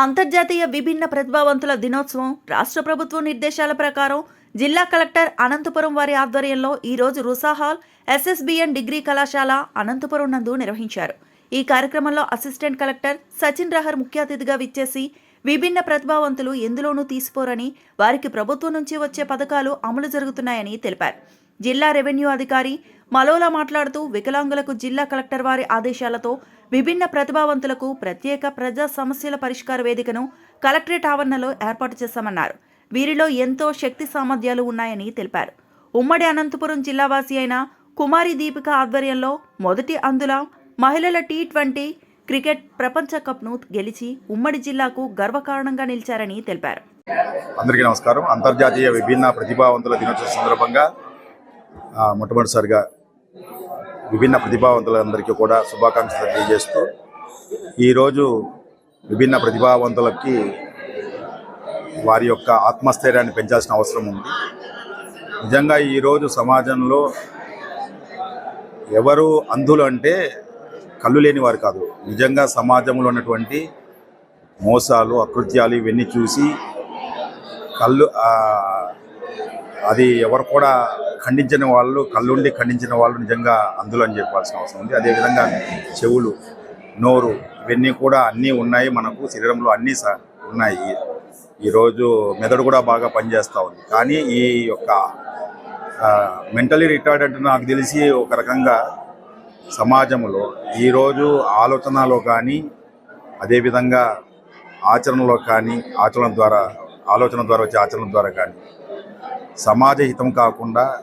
అంతర్జాతీయ విభిన్న ప్రతిభావంతుల దినోత్సవం రాష్ట్ర ప్రభుత్వం నిర్దేశాల ప్రకారం జిల్లా కలెక్టర్ అనంతపురం వారి ఆధ్వర్యంలో ఈరోజు రుసాహాల్ ఎస్ఎస్బిఎన్ డిగ్రీ కళాశాల అనంతపురం నందు నిర్వహించారు. ఈ కార్యక్రమంలో అసిస్టెంట్ కలెక్టర్ సచిన్ రహర్ ముఖ్య అతిథిగా విచ్చేసి విభిన్న ప్రతిభావంతులు ఎందులోనూ తీసిపోరని వారికి ప్రభుత్వం నుంచి వచ్చే పథకాలు అమలు జరుగుతున్నాయని తెలిపారు. జిల్లా రెవెన్యూ అధికారి మలోలా మాట్లాడుతూ వికలాంగులకు జిల్లా కలెక్టర్ వారి ఆదేశాలతో విభిన్న ప్రతిభావంతులకు ప్రత్యేక ప్రజా సమస్యల పరిష్కార వేదికను కలెక్టరేట్ ఆవరణలో ఏర్పాటు చేశామన్నారు. వీరిలో ఎంతో శక్తి సామర్థ్యాలు ఉన్నాయని తెలిపారు. ఉమ్మడి అనంతపురం జిల్లావాసి అయిన కుమారి దీపిక ఆధ్వర్యంలో మొదటి అందుల మహిళల టీ ట్వంటీ క్రికెట్ ప్రపంచ కప్ను గెలిచి ఉమ్మడి జిల్లాకు గర్వకారణంగా నిలిచారని తెలిపారు. అందరికీ నమస్కారం. అంతర్జాతీయ విభిన్న ప్రతిభావంతుల దినోత్సవం సందర్భంగా మొట్టమొదటిసారిగా విభిన్న ప్రతిభావంతులందరికీ కూడా శుభాకాంక్షలు తెలియజేస్తూ ఈరోజు విభిన్న ప్రతిభావంతులకి వారి యొక్క ఆత్మస్థైర్యాన్ని పెంచాల్సిన అవసరం ఉంది. నిజంగా ఈరోజు సమాజంలో ఎవరు అంధులు అంటే కళ్ళు లేని వారు కాదు. నిజంగా సమాజంలో ఉన్నటువంటి మోసాలు అకృత్యాలు ఇవన్నీ చూసి కళ్ళు అది ఎవరు కూడా ఖండించిన వాళ్ళు కళ్ళుండి ఖండించిన వాళ్ళు నిజంగా అందులో అని చెప్పాల్సిన అవసరం ఉంది. అదేవిధంగా చెవులు నోరు ఇవన్నీ కూడా అన్నీ ఉన్నాయి మనకు శరీరంలో అన్నీ స- ఉన్నాయి. ఈరోజు మెదడు కూడా బాగా పనిచేస్తూ ఉంది. కానీ ఈ యొక్క మెంటలీ రిటార్డ్ నాకు తెలిసి ఒక రకంగా సమాజంలో ఈరోజు ఆలోచనలో కానీ అదేవిధంగా ఆచరణలో కానీ ఆచరణ ద్వారా ఆలోచన ద్వారా వచ్చే ఆచరణ ద్వారా కానీ సమాజ హితం కాకుండా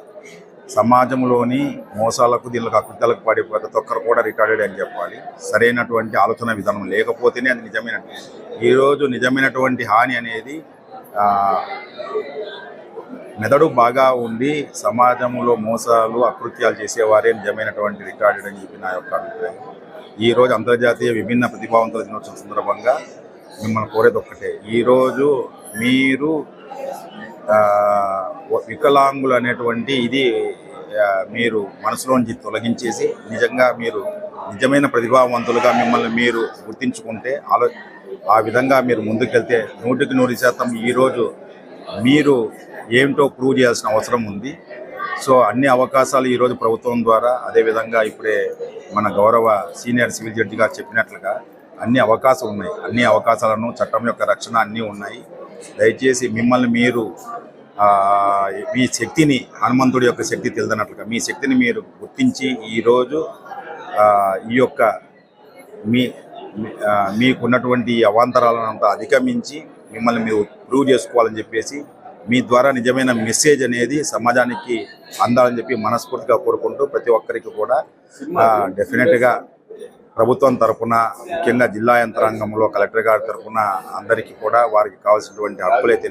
సమాజంలోని మోసాలకు దీనికి అకృత్యాలకు పడే ప్రతి ఒక్కరు కూడా రికార్డెడ్ అని చెప్పాలి. సరైనటువంటి ఆలోచన విధానం లేకపోతేనే అది నిజమైన ఈరోజు నిజమైనటువంటి హాని అనేది మెదడు బాగా ఉండి సమాజంలో మోసాలు అకృత్యాలు చేసేవారే నిజమైనటువంటి రికార్డెడ్ అని చెప్పి నా యొక్క అభిప్రాయం. ఈరోజు అంతర్జాతీయ విభిన్న ప్రతిభావంతుల దినోత్సవం సందర్భంగా మిమ్మల్ని కోరేది ఒక్కటే. ఈరోజు మీరు వికలాంగులు అనేటువంటి ఇది మీరు మనసులోంచి తొలగించేసి నిజంగా మీరు నిజమైన ప్రతిభావంతులుగా మిమ్మల్ని మీరు గుర్తించుకుంటే ఆలో ఆ విధంగా మీరు ముందుకెళ్తే నూటికి నూరు శాతం ఈరోజు మీరు ఏమిటో ప్రూవ్ చేయాల్సిన అవసరం ఉంది. సో అన్ని అవకాశాలు ఈరోజు ప్రభుత్వం ద్వారా అదేవిధంగా ఇప్పుడే మన గౌరవ సీనియర్ సివిల్ జడ్జి గారు చెప్పినట్లుగా అన్ని అవకాశం ఉన్నాయి. అన్ని అవకాశాలను చట్టం యొక్క రక్షణ అన్నీ ఉన్నాయి. దయచేసి మిమ్మల్ని మీరు మీ శక్తిని హనుమంతుడి యొక్క శక్తి తెలిదన్నట్లుగా మీ శక్తిని మీరు గుర్తించి ఈరోజు ఈ యొక్క మీ మీకున్నటువంటి అవాంతరాలను అంతా అధిగమించి మిమ్మల్ని మీరు ప్రూవ్ చేసుకోవాలని చెప్పేసి మీ ద్వారా నిజమైన మెసేజ్ అనేది సమాజానికి అందాలని చెప్పి మనస్ఫూర్తిగా కోరుకుంటూ ప్రతి ఒక్కరికి కూడా డెఫినెట్గా ప్రభుత్వం తరఫున ముఖ్యంగా జిల్లా యంత్రాంగంలో కలెక్టర్ గారి తరఫున అందరికీ కూడా వారికి కావాల్సినటువంటి హక్కులైతే